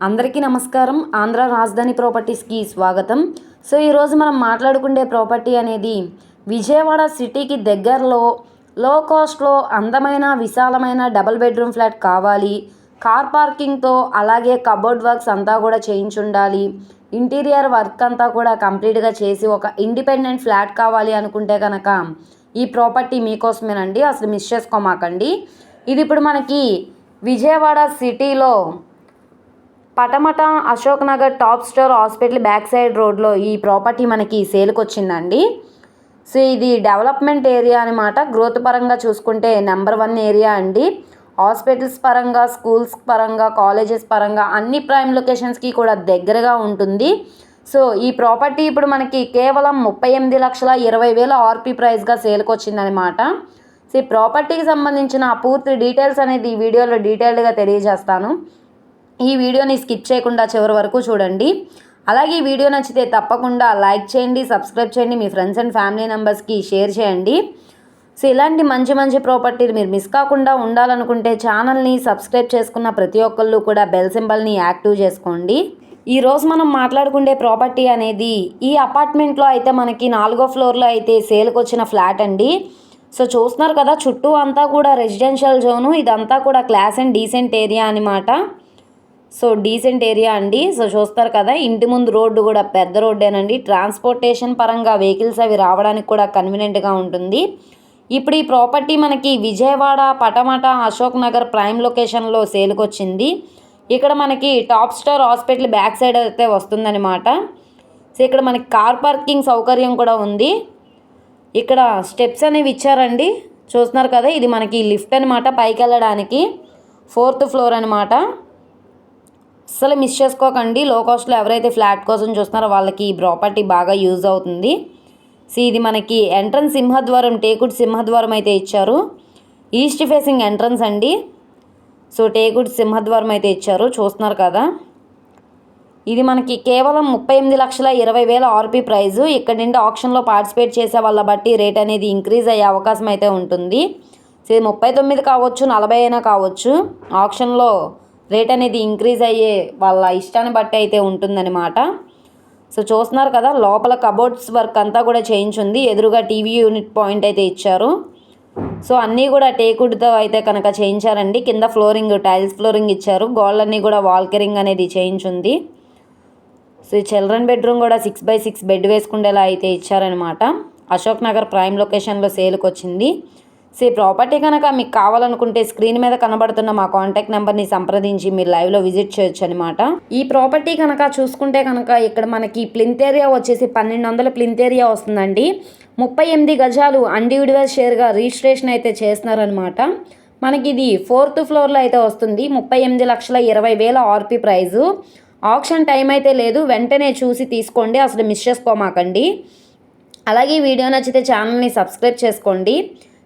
అందరికీ నమస్కారం. ఆంధ్ర రాజధాని ప్రాపర్టీస్కి స్వాగతం. సో ఈరోజు మనం మాట్లాడుకునే ప్రాపర్టీ అనేది విజయవాడ సిటీకి దగ్గరలో లో కాస్ట్లో అందమైన విశాలమైన డబల్ బెడ్రూమ్ ఫ్లాట్ కావాలి. కార్ పార్కింగ్తో అలాగే కబోర్డ్ వర్క్స్ అంతా కూడా చేయించుండాలి. ఇంటీరియర్ వర్క్ అంతా కూడా కంప్లీట్గా చేసి ఒక ఇండిపెండెంట్ ఫ్లాట్ కావాలి అనుకుంటే కనుక ఈ ప్రాపర్టీ మీకోసమేనండి. అసలు మిస్ చేసుకోమాకండి. ఇది ఇప్పుడు మనకి విజయవాడ సిటీలో Patamata Ashok Nagar top store hospital back side రోడ్లో ఈ ప్రాపర్టీ మనకి సేల్కి వచ్చిందండి సో ఇది డెవలప్మెంట్ ఏరియా అనమాట గ్రోత్ పరంగా చూసుకుంటే నెంబర్ వన్ ఏరియా అండి. హాస్పిటల్స్ పరంగా స్కూల్స్ పరంగా కాలేజెస్ పరంగా అన్ని ప్రైమ్ లొకేషన్స్కి కూడా దగ్గరగా ఉంటుంది. సో ఈ ప్రాపర్టీ ఇప్పుడు మనకి కేవలం ముప్పై ఎనిమిది లక్షల ఇరవై వేల ఆర్పీ ప్రైస్గా సేల్కి వచ్చిందనమాట సో ఈ ప్రాపర్టీకి సంబంధించిన పూర్తి డీటెయిల్స్ అనేది ఈ వీడియోలో డీటెయిల్డ్గా తెలియజేస్తాను. ఈ వీడియోని స్కిప్ చేయకుండా చివరి వరకు చూడండి. అలాగే ఈ వీడియో నచ్చితే తప్పకుండా లైక్ చేయండి సబ్స్క్రైబ్ చేయండి మీ ఫ్రెండ్స్ అండ్ ఫ్యామిలీ మెంబర్స్కి షేర్ చేయండి. సో ఇలాంటి మంచి మంచి ప్రాపర్టీలు మీరు మిస్ కాకుండా ఉండాలనుకుంటే ఛానల్ని సబ్స్క్రైబ్ చేసుకున్న ప్రతి ఒక్కళ్ళు కూడా బెల్ సింబల్ని యాక్టివ్ చేసుకోండి. ఈరోజు మనం మాట్లాడుకునే ప్రాపర్టీ అనేది ఈ అపార్ట్మెంట్లో అయితే మనకి నాలుగో ఫ్లోర్లో అయితే సేల్కి వచ్చిన ఫ్లాట్ అండి. సో చూస్తున్నారు కదా చుట్టూ అంతా కూడా రెసిడెన్షియల్ జోను ఇదంతా కూడా క్లాస్ అండ్ డీసెంట్ ఏరియా అనమాట సో డీసెంట్ ఏరియా అండి. సో చూస్తారు కదా ఇంటి ముందు రోడ్డు కూడా పెద్ద రోడ్డేనండి. ట్రాన్స్పోర్టేషన్ పరంగా వెహికల్స్ అవి రావడానికి కూడా కన్వీనియంట్గా ఉంటుంది. ఇప్పుడు ఈ ప్రాపర్టీ మనకి విజయవాడ పటమట అశోక్ నగర్ ప్రైమ్ లొకేషన్లో సేల్కి వచ్చింది ఇక్కడ మనకి top star hospital back side అయితే వస్తుందన్నమాట. సో ఇక్కడ మనకి కార్ పార్కింగ్ సౌకర్యం కూడా ఉంది. ఇక్కడ స్టెప్స్ అనేవి ఇచ్చారండి. చూస్తున్నారు కదా ఇది మనకి లిఫ్ట్ అనమాట పైకి వెళ్ళడానికి ఫోర్త్ ఫ్లోర్ అనమాట అసలు మిస్ చేసుకోకండి. లో కాస్ట్లో ఎవరైతే ఫ్లాట్ కోసం చూస్తున్నారో వాళ్ళకి ఈ ప్రాపర్టీ బాగా యూజ్ అవుతుంది. సో ఇది మనకి ఎంట్రన్స్ సింహద్వారం టేకుడ్ సింహద్వారం అయితే ఇచ్చారు. ఈస్ట్ ఫేసింగ్ ఎంట్రన్స్ అండి. సో టేకుడ్ సింహద్వారం అయితే ఇచ్చారు. చూస్తున్నారు కదా. ఇది మనకి కేవలం ముప్పై ఎనిమిది లక్షల ఇరవై వేల ఆర్పీ ప్రైజు ఇక్కడ నుండి ఆప్షన్లో పార్టిసిపేట్ చేసే వాళ్ళ బట్టి రేట్ అనేది ఇంక్రీజ్ అయ్యే అవకాశం అయితే ఉంటుంది. సో ముప్పై తొమ్మిది కావచ్చు నలభై అయినా కావచ్చు. ఆప్షన్లో రేట్ అనేది ఇంక్రీజ్ అయ్యే వాళ్ళ ఇష్టాన్ని బట్టి అయితే ఉంటుందన్నమాట. సో చూస్తున్నారు కదా లోపల కబోర్డ్స్ వర్క్ అంతా కూడా చేయించుంది ఎదురుగా టీవీ యూనిట్ పాయింట్ అయితే ఇచ్చారు. సో అన్నీ కూడా టేకుడ్తో అయితే కనుక చేయించారండి. కింద ఫ్లోరింగ్ టైల్స్ ఫ్లోరింగ్ ఇచ్చారు. గోళ్ళన్నీ కూడా వాల్కరింగ్ అనేది చేయించుంది సో చిల్డ్రన్ బెడ్రూమ్ కూడా సిక్స్ బై సిక్స్ బెడ్ వేసుకుండేలా అయితే ఇచ్చారనమాట అశోక్ నగర్ ప్రైమ్ లొకేషన్లో సేల్కి వచ్చింది సే ప్రాపర్టీ కనుక మీకు కావాలనుకుంటే స్క్రీన్ మీద కనబడుతున్న మా కాంటాక్ట్ నెంబర్ని సంప్రదించి మీరు లైవ్లో విజిట్ చేయొచ్చు అనమాట ఈ ప్రాపర్టీ కనుక చూసుకుంటే కనుక ఇక్కడ మనకి ప్లింత్ ఏరియా వచ్చేసి పన్నెండు వందల ప్లింత్ ఏరియా వస్తుందండి. ముప్పై ఎనిమిది గజాలు ఇండివిజువల్ షేర్గా రిజిస్ట్రేషన్ అయితే చేస్తున్నారనమాట మనకి ఇది ఫోర్త్ ఫ్లోర్లో అయితే వస్తుంది. ముప్పై ఎనిమిది లక్షల ఇరవై వేల ఆర్పి ప్రైజు. ఆప్షన్ టైం అయితే లేదు. వెంటనే చూసి తీసుకోండి. అసలు మిస్ చేసుకోమాకండి. అలాగే వీడియో నచ్చితే ఛానల్ని సబ్స్క్రైబ్ చేసుకోండి.